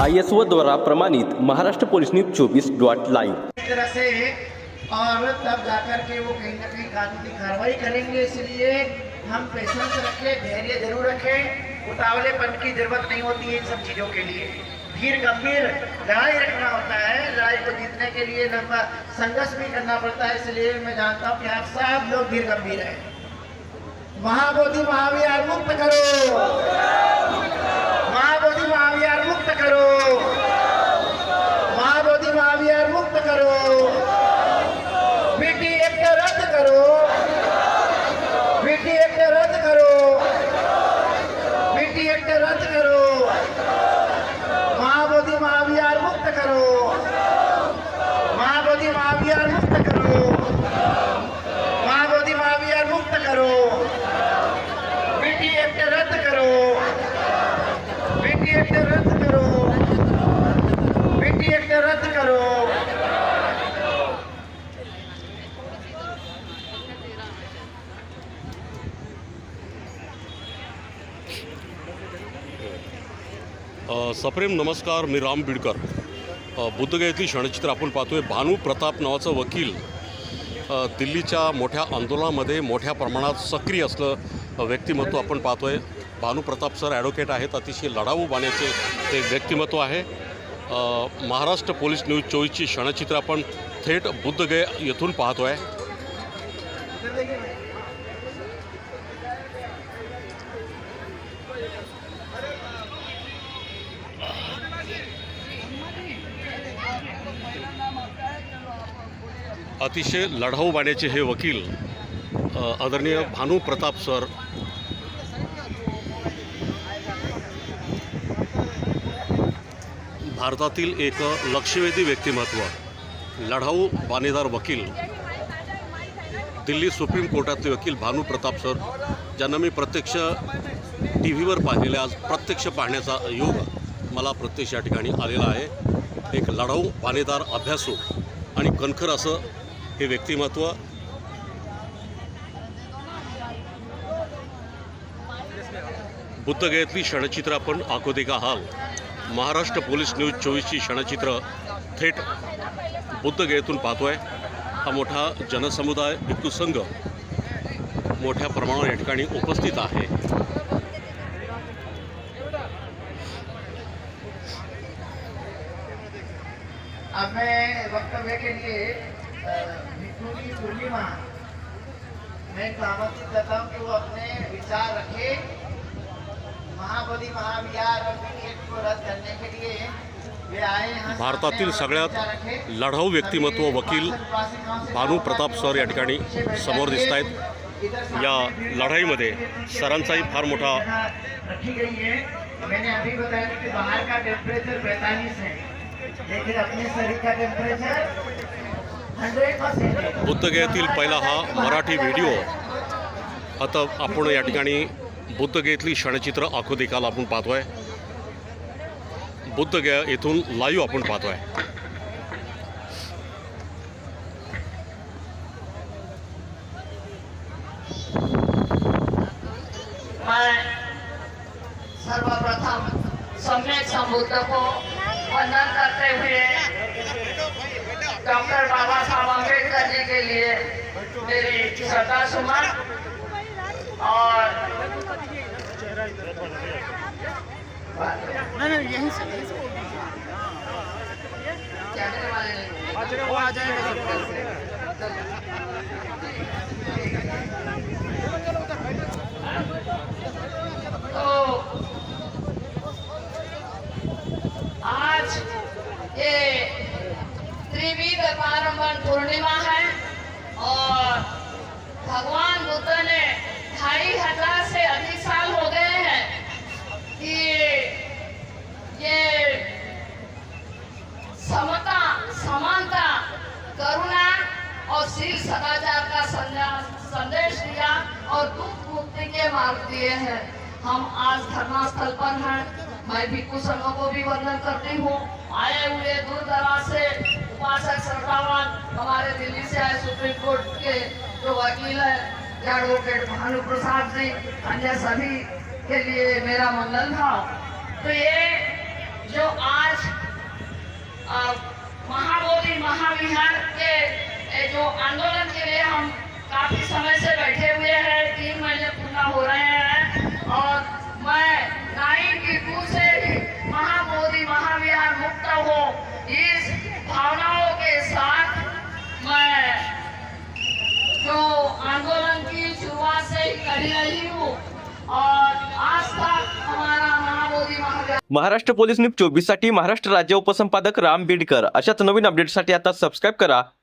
I S O द्वारा प्रमाणित Maharashtra police news चौबीस डॉट लाइव। और तब जाकर के वो कहीं ना कहीं कानूनी कार्रवाई करेंगे, इसलिए हम पेशेंस रखें, धैर्य ज़रूर रखें उतावलेपन की ज़रूरत नहीं होती है इन सब चीज़ों के लिए। धीर गंभीर लड़ाई रखना होता है लड़ाई को जीतने के लिए लंबा संघर्ष भी करना पड़ता है, इसलिए मैं जानता हूँ कि आप सब लोग धीर गंभीर हैं। महाबोधि महाविहार मुक्त करो। करो। महाबोधि महाविहार मुक्त करो। बीटी एक्ट रद्द करो। बीटी एक्ट रद्द करो। बीटी एक्ट रद्द करो महाबोधि महाविहार मुक्त करो महाबोधि महाविहार मुक्त करो महाबोधि महाविहार मुक्त करो बीटी एक्ट रद्द करो बीटी एक्ट रद्द करो बीटी एक्ट रद्द करो अ, सप्रेम नमस्कार मी राम बिडकर. अ, बुद्धगयेतील क्षणचित्र आपण पाहतोय. भानू प्रताप नावाचं वकील दिल्लीच्या मोठ्या आंदोलनामध्ये मोठ्या प्रमाणात सक्रिय असलं व्यक्तिमत्व आपण पाहतोय. भानू प्रताप सर ॲडव्होकेट आहेत. अतिशय लढाऊ बाण्याचे ते व्यक्तिमत्व आहे. महाराष्ट्र पोलीस न्यूज चोवीसची क्षणचित्र आपण थेट बुद्धगय येथून पाहतोय. अतिशय लढाऊ बाण्याचे हे वकील आदरणीय भानू प्रताप सर. भारतातील एक लक्षवेधी व्यक्तिमत्व लढाऊ बाणेदार वकील. दिल्ली सुप्रीम कोर्टातले वकील भानू प्रताप सर ज्यांना मी प्रत्यक्ष टी व्हीवर पाहिलेले आज प्रत्यक्ष पाहण्याचा योग मला प्रत्यक्ष या ठिकाणी आलेला आहे. एक लढाऊ बाणेदार अभ्यासू आणि कणखर असं हे व्यक्तिमत्व. बुद्धगयेतली क्षणचित्र आपण आखोते का हाल महाराष्ट्र पोलीस न्यूज चोवीसची क्षणचित्र थेट बुद्धगयेतून पाहतोय. हा मोठा जनसमुदाय भिक्खू संघ मोठ्या प्रमाणावर या ठिकाणी उपस्थित आहे. अब मैं वक्तव्य के लिए पूर्णिमा मैं करता हूँ कि वो अपने विचार रखे। महाबोधि महाविहार को रद्द करने के लिए भारतातील सगळ्यात। लढाऊ व्यक्तिमत्व वकील भानू प्रताप सर या ठिकाणी समोर दिसत आहेत या लढाईमध्ये सरांचाही फार मोठा बाहर का टेम्परेचर पैंतालीस है। लेकिन अपने शरीर का टेम्परेचर हंड्रेड परसेंट बुद्धगयेतील पहिला हा मराठी व्हिडिओ. आता आपण या ठिकाणी बुद्धगयेतली क्षणचित्र आखो देखाल आपण पाहतोय. बुद्धगया येथून लाईव्ह आपण पाहतोय. आहे सर्वप्रथम सम्यक संबुद्ध को वंदन करते हुए डॉक्टर बाबा साहब अम्बेडकर जी के लिए मेरी श्रद्धा सुमन और वाले नहीं तो शील सदाचार का संदेश दिया और दुख मुक्ति के मार्ग दिए हैं। हम आज धरना स्थल पर हैं। मैं भी कुछ संघों को भी वंदन करती हूँ। आए हुए दूर दराज से उपासक सरकार, हमारे दिल्ली से आए सुप्रीम कोर्ट के जो वकील है एडवोकेट भानु प्रसाद जी, अन्य सभी के लिए मेरा मंगल था। तो ये जो आज महाबोधि महाविहार के जो आंदोलन के लिए हम काफ़ी समय से बैठे हुए हैं, तीन महीने पूरा हो रहे हैं, और मैं नाइन्टी टू से महामोदी महाविहार मुक्त हो। इस भावनाओं के साथ मैं जो आंदोलन की शुरुआत से ही कर रही हूँ, और आज तक हमारा महामोदी महाविहार महाराष्ट्र पोलीस न्यूज़ साठी महाराष्ट्र राज्य उपसंपादक राम बीडकर। अशाच नवीन अपडेटसाठी आता सबस्क्राईब करा